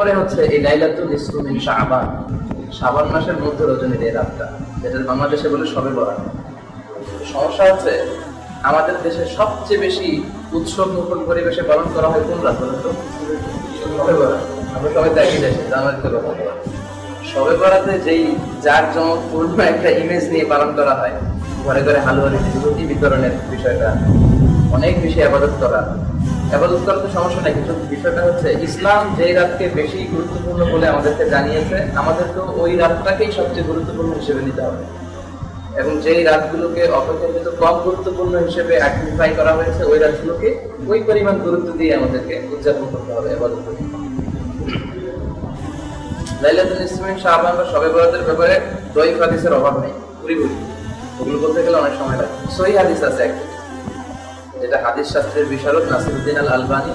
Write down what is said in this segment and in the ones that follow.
এরপরে হচ্ছে এই লাইলাতুল ইসলামিন শাবান। শাবান মাসের মধ্যে রজনীর এই রাতটা যেটা বাংলাদেশে বলে সবে বলা সমস্যা হচ্ছে, আমাদের দেশে সবচেয়ে বেশি উৎসব মুখর পরিবেশে পালন করা হয় কোন রাত সবে বরাত। আমরা সবাই একই দেশে বরাতে যেই যার জমকপূর্ণ একটা ইমেজ নিয়ে পালন করা হয়, ঘরে ঘরে হালুয়া রুটি বিতরণের বিষয়টা, অনেক বেশি আবাদত করা। আবাদত করার তো সমস্যা নাই, কিন্তু বিষয়টা হচ্ছে ইসলাম যেই রাতকে বেশি গুরুত্বপূর্ণ বলে আমাদেরকে জানিয়েছে আমাদের ওই রাতটাকেই সবচেয়ে গুরুত্বপূর্ণ হিসেবে নিতে হবে। এবং যেই রাতগুলোকে অপেক্ষাকৃত কম গুরুত্বপূর্ণ হিসেবে আইডেন্টিফাই করা হয়েছে, ওই রাতগুলোকে ওই পরিমাণ গুরুত্ব দিয়ে আমাদেরকে উদযাপন করতে হবে আবাদত লাইলাতুল ইসলামিন, শাহবান বা শবে বরাতের ব্যাপারে দই হাদিসের অভাব নেই পুরি ওগুলো বলতে গেলে অনেক সময় লাগে। সহি হাদিস আছে একটা। যেটা হাদিস শাস্ত্রের বিশারদ নাসিরুদ্দিন আল আলবানি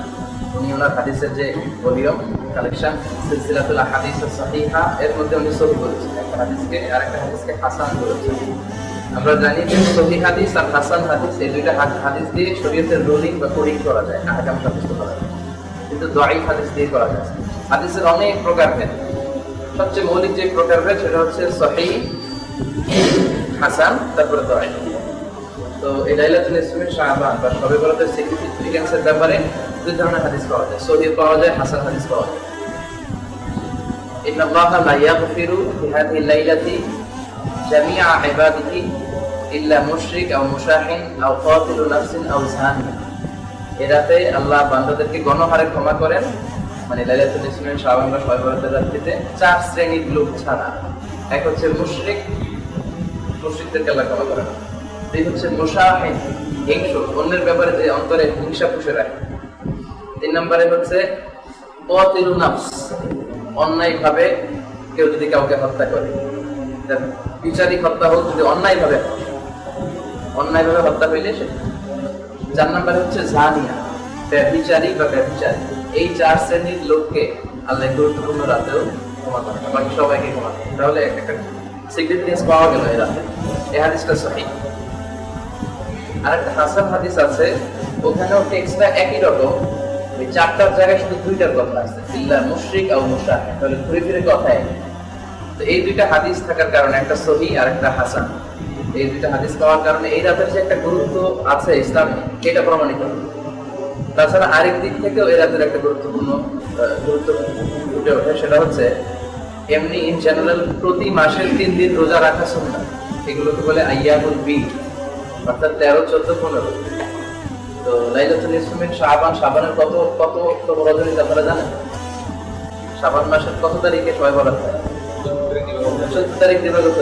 উনি ওনার হাদিসের যে ভলিউম কালেকশন সিলসিলাতুল হাদিস সাহিহা, এর মধ্যে উনি সহি বলেছেন একটা হাদিসকে আর একটা হাদিসকে হাসান বলেছেন। আমরা জানি যে সহি হাদিস আর হাসান হাদিস, এই দুইটা হাদিস দিয়ে শরীয়তের রুলিং বা কোডিং করা যায়, আহকাম সাব্যস্ত করা যায়। কিন্তু দোয়াই হাদিস দিয়ে করা যায়। হাদিসের অনেক প্রকার ভেদ। সবচেয়ে মৌলিক যে প্রকার ভেদ, সেটা হচ্ছে সহি হাসান, তারপরে দোয়াই তো এই লাইলাতুল ইসলামের শাহবান বা শবে বরাতের সিগনিফিকেন্সের ব্যাপারে দুই ধরনের হাদিস পাওয়া যায় সহি পাওয়া যায় হাসান হাদিস পাওয়া যায় إن الله لا يغفر في هذه الليلة جميع عباده إلا مشرك أو مشاحن أو قاتل نفس أو زاني এরাতে আল্লাহ বান্দাদেরকে গণহারে ক্ষমা করেন মানে লাইলাতুল ইসলামের শাবান বা শবে বরাতের রাত্রিতে চার শ্রেণীর লোক ছাড়া এক হচ্ছে মুশরিক মুশরিকদেরকে আল্লাহ ক্ষমা করেন দুই হচ্ছে মুশাহিন হিংসু অন্যের ব্যাপারে যে অন্তরে হিংসা পুষে রাখে। তিন নম্বরে হচ্ছে অতিরু নাফস অন্যায় ভাবে কেউ যদি কাউকে হত্যা করে। বিচারিক হত্যা হোক, যদি অন্যায় ভাবে অন্যায় ভাবে হত্যা হইলে সে চার নম্বরে হচ্ছে জানিয়া, ব্যভিচারী বা ব্যভিচারী, এই চার শ্রেণির লোককে আল্লাহ গুরুত্বপূর্ণ রাতেও করেন বাকি সবাইকে করেন তাহলে একটা সিগনিফিকেন্স পাওয়া গেল এই রাতে। এই হাদিসটা সঠিক আর হাসান হাদিস আছে ওখানেও টেক্সটটা একই রকম, ওই চারটার জায়গায় শুধু দুইটার কথা আছে, ইল্লা মুশরিক আর মুশাহ তাহলে ঘুরে ফিরে কথায় তো এই দুইটা হাদিস থাকার কারণে, একটা সহি আর একটা হাসান। এই দুইটা হাদিস পাওয়ার কারণে এই রাতের যে একটা গুরুত্ব আছে ইসলামে, এটা প্রমাণিত। তাছাড়া আরেক দিক থেকেও এই রাতের একটা গুরুত্বপূর্ণ গুরুত্ব ফুটে ওঠে, সেটা হচ্ছে এমনি ইন জেনারেল প্রতি মাসের তিন দিন রোজা রাখা সুন্নাহ এগুলোকে বলে আইয়ামুল বি অর্থাৎ তেরো, চোদ্দ, পনেরো। তো ইসলামের কত কত রজনী আপনারা জানেন? শাবান মাসের কত তারিখে সবাই বলা হয়? চোদ্দ তারিখ দিবাগত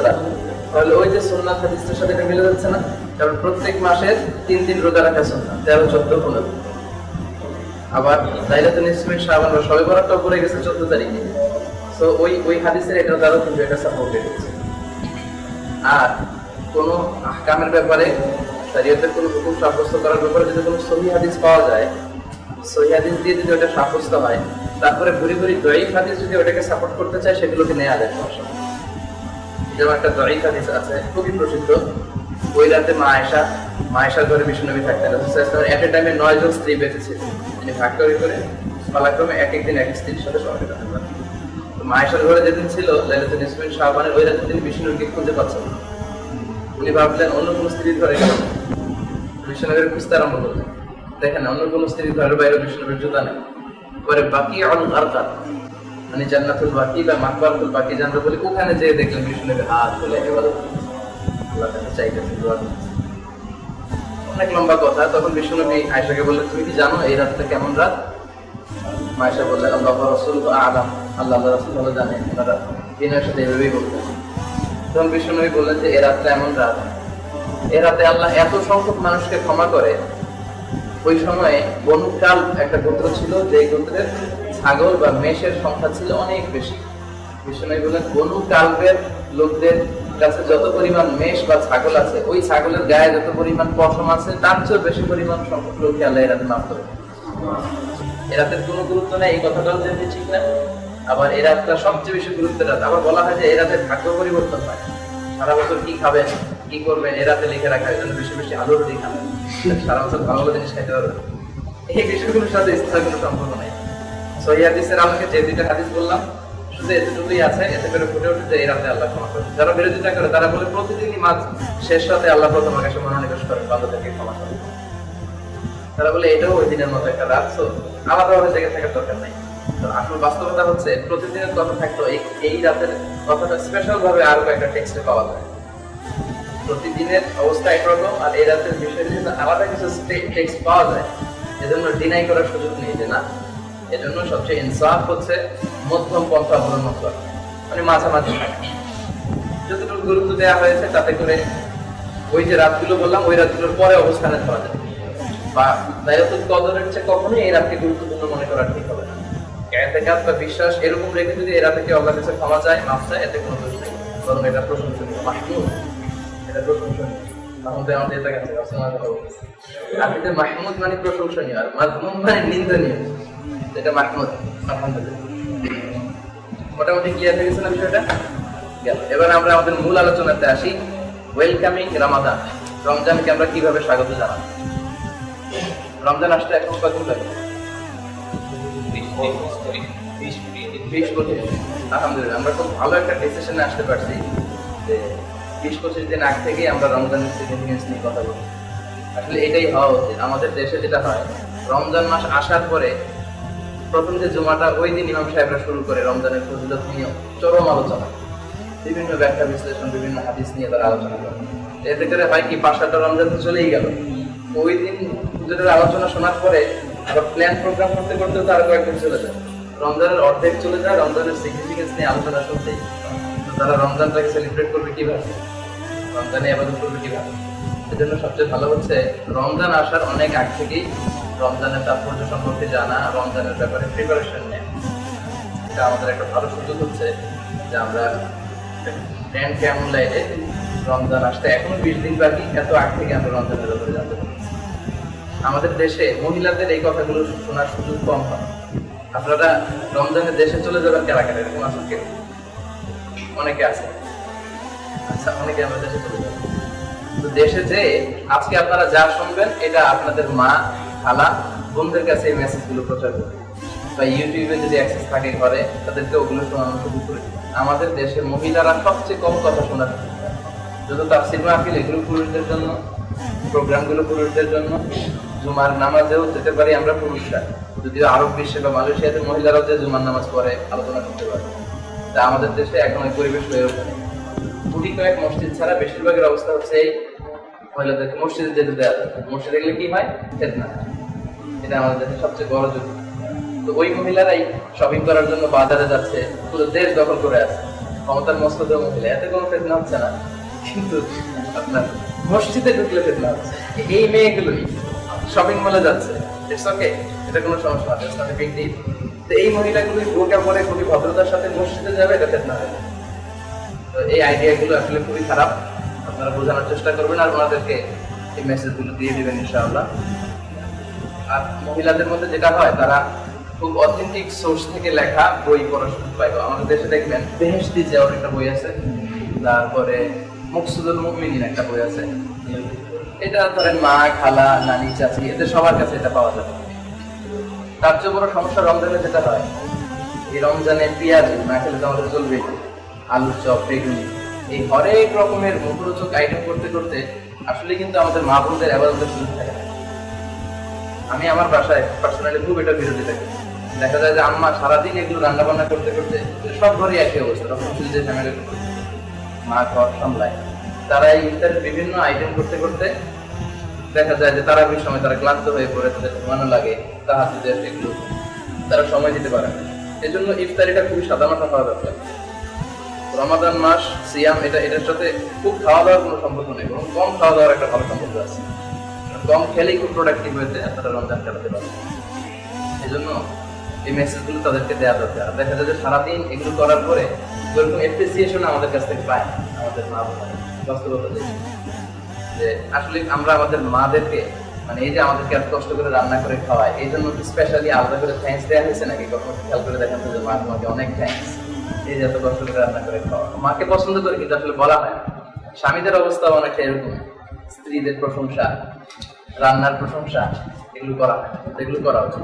তাহলে ওই যে সুন্নাত হাদিসের সাথে এটা মিলে যাচ্ছে না? কারণ প্রত্যেক মাসের তিন দিন রোজা রাখা সুন্নাত, তেরো, চোদ্দ, পনেরো। আবার লাইলাতুল ইসলামের শাবান বা সবে বরাতটাও পড়ে গেছে চোদ্দ তারিখে। তো ওই ওই হাদিসের এটা দ্বারা কিন্তু এটা সাপোর্টেড আর কোন আহকামের ব্যাপারে, শরীয়তের কোনো হুকুম সাব্যস্ত করার ব্যাপারে যদি কোনো সহি হাদিস পাওয়া যায়, সহি হাদিস দিয়ে যদি ওটা সাব্যস্ত হয়, তারপরে ঘুরি ঘুরি দয়িক হাদিস যদি ওটাকে সাপোর্ট করতে চায়, সেগুলোকে নেওয়া যায়, সমস্যা। যেমন একটা দয়িক হাদিস আছে, খুবই প্রসিদ্ধ ওই রাতে মা আয়সা মা আয়সার ঘরে বিষ্ণুনবী থাকতেন এট এ টাইমে নয় জন স্ত্রী বেঁচে ছিল তিনি ভাগ করে করে পালাক্রমে এক একদিন এক স্ত্রীর সাথে কাটাতে পারেন মা আয়সার ঘরে যেদিন ছিল, লাইলাতুল ইসমিন শাহবানের ওই রাতে তিনি বিষ্ণুকে খুঁজে পাচ্ছেন না। উনি ভাবলেন অন্য কোনো স্ত্রীর ঘরে গেল। বিষ্ণুনগরের খুঁজতে আরম্ভ করলেন দেখেন, অন্য কোনো স্ত্রীর ঘরের বাইরে বিষ্ণুনগরের জুতা নেই। পরে বাকি আরকাত মানে জান্নাতুল বাকি বা মাকবারতুল বাকি জানতে বলে, ওখানে যেয়ে দেখলেন বিষ্ণুনগরের হাত তুলে এবার আল্লাহ অনেক লম্বা কথা, তখন বিষ্ণুনবী আয়সাকে বললেন, তুমি কি জানো এই রাতটা কেমন রাত? মায়েশা বললেন, আল্লাহ রসুল আলাম। আল্লাহ রসুল ভালো জানেন দিনের সাথে এভাবেই বলতেন। তখন বিষ্ণুনবী বললেন যে, এ রাতটা এমন রাত। এ রাতে আল্লাহ এত সংখ্যক মানুষকে ক্ষমা করে। ওই সময়ে বনুকাল একটা গোত্র ছিল, যে গোত্রের ছাগল বা মেষের সংখ্যা ছিল অনেক বেশি। বিষ্ণুনবী বললেন, বনু কালবের লোকদের কাছে যত পরিমাণ মেষ বা ছাগল আছে, ওই ছাগলের গায়ে যত পরিমাণ পশম আছে, তার চেয়েও বেশি পরিমাণ সংখ্যক লোককে আল্লাহ এরাতে মাফ করে এরাতের কোনো গুরুত্ব নেই, এই কথাটাও যেমনি ঠিক না। আবার এই রাতটা সবচেয়ে বেশি গুরুত্বের রাত। আবার বলা হয় যে এই রাতে ভাগ্য পরিবর্তন হয়। সারা বছর কি খাবেন, কি করবেন এ রাতে লিখে রাখা এই জন্য বেশি বেশি আলু রুটি খাবেন। সারা বছর ভালো জিনিস খাইতে পারবেন। এই বিষয়গুলোর সাথে কোনো সম্পর্ক নাই। যে দুইটা হাদিস বললাম, শুধু এতটুকুই আছে, এতে করে ফুটে উঠে যে এই রাতে আল্লাহ ক্ষমা করে যারা বিরোধিতা করে, তারা বলে প্রতিদিনই মাঝ শেষ রাতে আল্লাহ প্রথম আকাশে মনোনিবেশ করে বান্দাদেরকে ক্ষমা তারা বলে, এটাও ওই দিনের মতো একটা রাত। আলাদাভাবে জেগে থাকার দরকার নাই। আসল বাস্তবতা হচ্ছে প্রতিদিনের কথা থাকতো এই রাতের কথাটা স্পেশাল ভাবে আরও একটা টেক্সটে পাওয়া যায়। প্রতিদিনের অবস্থা একরকম আর এই রাতের আলাদা কিছু টেক্সট পাওয়া যায়। এজন্য ডিনাই করার সুযোগ নেই যে না। এজন্য সবচেয়ে ইনসাফ হচ্ছে মধ্যম পন্থা অবলম্বন করা। মানে মাঝামাঝি যতটুকু গুরুত্ব দেওয়া হয়েছে তাতে করে ওই যে রাতগুলো বললাম, ওই রাতগুলোর পরে অবস্থানে ধরা যায়। বা দায়তুল কদরের চেয়ে কখনোই এই রাতকে গুরুত্বপূর্ণ মনে করা ঠিক হবে বিশ্বাস এরকম রেখে যদি আল্লাহ কাছে ক্ষমা চায় এতে কোনো দোষ নেই। বরং এটা প্রশংসনীয়। মাহমুদ এটা প্রশংসনীয়। আমাদের এটা মাহমুদ মানে প্রশংসনীয় আর মাহমুদ মানে নিন্দনীয়। এটা মাহমুদ, আলহামদুলিল্লাহ। মোটামুটি ক্লিয়ার হয়ে বিষয়টা? এবার আমরা আমাদের মূল আলোচনাতে আসি। ওয়েলকামিং রামাদান রমজানকে আমরা কীভাবে স্বাগত জানাব? রমজান আসতে এখন কতদিন লাগে আলহামদুলিল্লাহ, আমরা খুব ভালো একটা ডিসিশনে আসতে পারছি যে বিশ পঁচিশ দিন আগ থেকেই আমরা রমজানের সিগনিফিকেন্স নিয়ে কথা বলি আসলে এটাই হওয়া উচিত। আমাদের দেশে যেটা হয়, রমজান মাস আসার পরে প্রথম যে জুমাটা, ওই দিন ইমাম সাহেবরা শুরু করে রমজানের ফজিলত নিয়ে চরম আলোচনা। বিভিন্ন ব্যাখ্যা বিশ্লেষণ, বিভিন্ন হাদিস নিয়ে তারা আলোচনা করে। এতে করে হয় কি পাঁচটা রমজান তো চলেই গেল। ওই দিন হুজুরের আলোচনা শোনার পরে আবার প্ল্যান প্রোগ্রাম করতে করতে তো আরও কয়েকদিন চলে যায়। রমজানের অর্ধেক চলে যায়, রমজানের সিগনিফিকেন্স নিয়ে আলোচনা শুনতেই তারা রমজানটাকে সেলিব্রেট করবে কীভাবে? রমজানে আবাদত করবে কীভাবে? সেজন্য সবচেয়ে ভালো হচ্ছে, রমজান আসার অনেক আগ থেকেই রমজানের তাৎপর্য সম্পর্কে জানা, রমজানের ব্যাপারে প্রিপারেশন নেওয়া এটা আমাদের একটা ভালো সুযোগ হচ্ছে যে আমরা ট্রেন্ড কেমন লাইনে রমজান আসতে এখনও বিশ দিন বাকি, এত আগ থেকে আমরা রমজানের ব্যাপারে জানতে পারি আমাদের দেশে মহিলাদের এই কথাগুলো শোনার সুযোগ কম হয়। আপনারা রমজানের দেশে চলে যাবেন কেনাকাটা এরকম আসুন কেউ? অনেকে আছে। আচ্ছা অনেকে আমরা দেশে চলে যাব। তো দেশে যে আজকে আপনারা যা শুনবেন এটা আপনাদের মা খালা বোনদের কাছে এই মেসেজগুলো প্রচার করবে। বা ইউটিউবে যদি অ্যাক্সেস থাকে ঘরে তাদেরকে ওগুলো শোনানো শুরু করে আমাদের দেশে মহিলারা সবচেয়ে কম কথা শোনার যত তাফসির মাহফিল এগুলো পুরুষদের জন্য প্রোগ্রামগুলো পুরুষদের জন্য। জুমার নামাজেও যেতে পারি, আমরা পুরুষরা। যদিও আরব বিশ্বে বা মালয়েশিয়াতে মহিলারাও যে জুমার নামাজ পড়ে, আলোচনা করতে পারে। তা আমাদের দেশে এখন ওই পরিবেশ হয়ে ওঠে গুটি কয়েক মসজিদ ছাড়া বেশিরভাগের অবস্থা হচ্ছে এই মহিলাদেরকে মসজিদে যেতে দেওয়া যায় মসজিদে গেলে কি হয়? ফেতনা। এটা আমাদের দেশের সবচেয়ে বড় যুক্তি তো ওই মহিলারাই শপিং করার জন্য বাজারে যাচ্ছে, পুরো দেশ দখল করে আছে। ক্ষমতার মস্তদ মহিলা, এতে কোনো ফেতনা হচ্ছে না। কিন্তু আপনার মসজিদে ঢুকলে ফেতনা হচ্ছে। এই মেয়েগুলোই। শপিং মলে যাচ্ছে। ইটস ওকে এটা কোনো সমস্যা না ইটস নট বিগ ডিল তো এই মহিলাগুলোই বোরকা পরে খুবই ভদ্রতার সাথে মসজিদে যাবে, এটা ফেতনা হবে তো এই আইডিয়াগুলো আসলে খুবই খারাপ। আপনারা বোঝানোর চেষ্টা করবেন আর ওনাদেরকে এই মেসেজগুলো দিয়ে দিবেন, ইনশাআল্লাহ। আর মহিলাদের মধ্যে যেটা হয়, তারা খুব অথেন্টিক সোর্স থেকে লেখা বই পড়ার সুযোগ পাইব আমাদের দেশে দেখবেন, বেহেশতি যাওয়ার একটা বই আছে, তারপরে মুকসুদুল মুমিনিন একটা বই আছে। এটা ধরেন মা, খালা, নানি, চাচি, এদের সবার কাছে এটা পাওয়া যাবে। তার চেয়ে বড় সমস্যা, রমজানে যেটা হয়, এই রমজানে পেঁয়াজ, না খেলে তো আমাদের চলবে আলুর চপ, বেগুনি। এই হরেক রকমের মুখরোচক আইটেম করতে করতে আসলে কিন্তু আমাদের মা বোনদের আবাদতের সুযোগ থাকে। আমি আমার বাসায় পার্সোনালি খুব এটা বিরোধী থাকি। দেখা যায় যে আম্মা সারাদিন এগুলো রান্না বান্না করতে করতে সব ঘরে একই অবস্থা, তখন যে ফ্যামিলি মা ঘর সামলায়। তারা এই ইফতারের বিভিন্ন আইটেম করতে করতে দেখা যায় যে তারা ওই সময় তারা ক্লান্ত হয়ে পড়ে তাদের ঘুমানো লাগে তাহাজুদের এগুলো তারা সময় দিতে পারে না। এজন্য ইফতারিটা খুবই সাধারণত হওয়া দরকার। রমাদান মাস, সিয়াম, এটা এটার সাথে খুব খাওয়া দাওয়ার কোনো সম্পর্ক নেই, বরং কম খাওয়া দাওয়ার একটা ভালো সম্পর্ক আছে। কম খেলেই খুব প্রোডাক্টিভ হয়েছে আপনারা রমজান কাটাতে পারবেন এই জন্য এই মেসেজগুলো তাদেরকে দেওয়া দরকার। দেখা যায় যে সারাদিন এগুলো করার পরে ওরকম অ্যাপ্রিসিয়েশন আমাদের কাছ থেকে পায় আমাদের মা বোনেরা বাস্তবতা। যে আসলে আমরা আমাদের মাদেরকে মানে এই যে আমাদেরকে এত কষ্ট করে রান্না করে খাওয়ায়, এই জন্য স্পেশালি আলাদা করে থ্যাঙ্কস দেওয়া হয়েছে নাকি? কখনো খেয়াল করে দেখেন যে মা তোমাকে অনেক থ্যাঙ্কস এই যে এত কষ্ট করে রান্না করে খাওয়া মাকে পছন্দ করে কিন্তু আসলে বলা হয়। স্বামীদের অবস্থা অনেকটা এরকম। স্ত্রীদের প্রশংসা, রান্নার প্রশংসা, এগুলো করা হয় এগুলো করা উচিত।